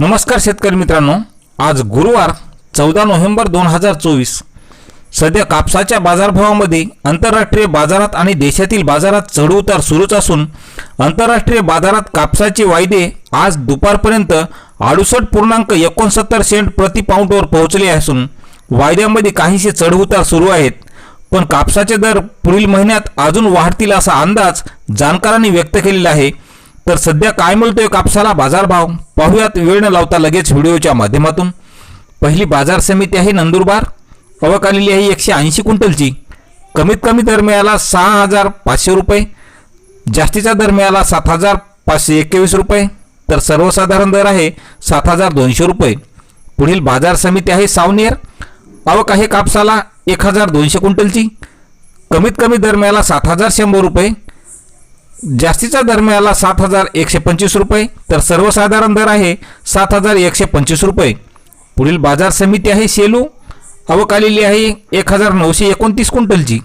नमस्कार शेतकरी मित्रांनो. आज गुरुवार चौदा नोव्हेंबर दोन हजार चोवीस. सध्या कापसाच्या बाजारभावामध्ये आंतरराष्ट्रीय बाजारात आणि देशातील बाजारात चढउतार सुरूच असून आंतरराष्ट्रीय बाजारात कापसाचे वायदे आज दुपारपर्यंत अडुसष्ट पूर्णांक एकोणसत्तर सेंट प्रति पाऊंडवर पोहोचले असून वायद्यामध्ये काहीसे चढउतार सुरू आहेत. पण कापसाचे दर पुढील महिन्यात अजून वाढतील असा अंदाज जाणकारांनी व्यक्त केलेला आहे. तर सध्या काय मिळतोय कापसाला बाजारभाव पाहूयात वेळ न लावता लगेच व्हिडिओच्या माध्यमातून. पहिली बाजार समिती आहे नंदुरबार. आवक आलेली आहे एकशे ऐंशी क्विंटलची. कमीत कमी दर मिळाला सहा हजार पाचशे रुपये. जास्तीचा दर मिळाला सात हजार पाचशे एकवीस रुपये. तर सर्वसाधारण दर आहे सात हजार दोनशे रुपये. पुढील बाजार समिती आहे सावनेर. आवक आहे कापसाला एक हजार दोनशे क्विंटलची. कमीत कमी दर मिळाला सात हजार शंभर रुपये. जास्तीचा दर मिळाला सात हजार एकशे पंचवीस रुपये तर सर्वसाधारण दर आहे सात हजार एकशे पंचवीस रुपये. पुढील बाजार समिती आहे सेलू आवक आलेली आहे एक हजार नऊशे एकोणतीस क्विंटलची.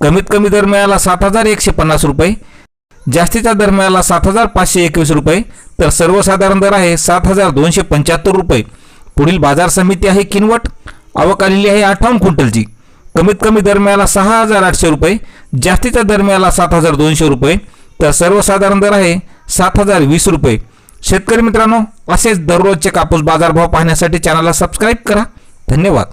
कमीत कमी दर मिळाला सात हजार एकशे पन्नास रुपये. जास्तीचा दर मिळाला सात हजार पाचशे एकवीस रुपये तर सर्वसाधारण दर आहे सात हजार दोनशे पंच्याहत्तर रुपये. पुढील बाजार समिती आहे किनवट आवक आलेली आहे अठ्ठावन्न क्विंटलची. कमीत कमी दर मिळाला सहा हजार आठशे रुपये जास्तीचा दर मिळाला सात हजार दोनशे रुपये. तर सर्वसाधारण दर आहे सात हजार वीस रुपये. शेतकरी मित्रांनो असेच दररोजचे कापूस बाजारभाव पाहण्यासाठी चॅनलला सबस्क्राईब करा. धन्यवाद.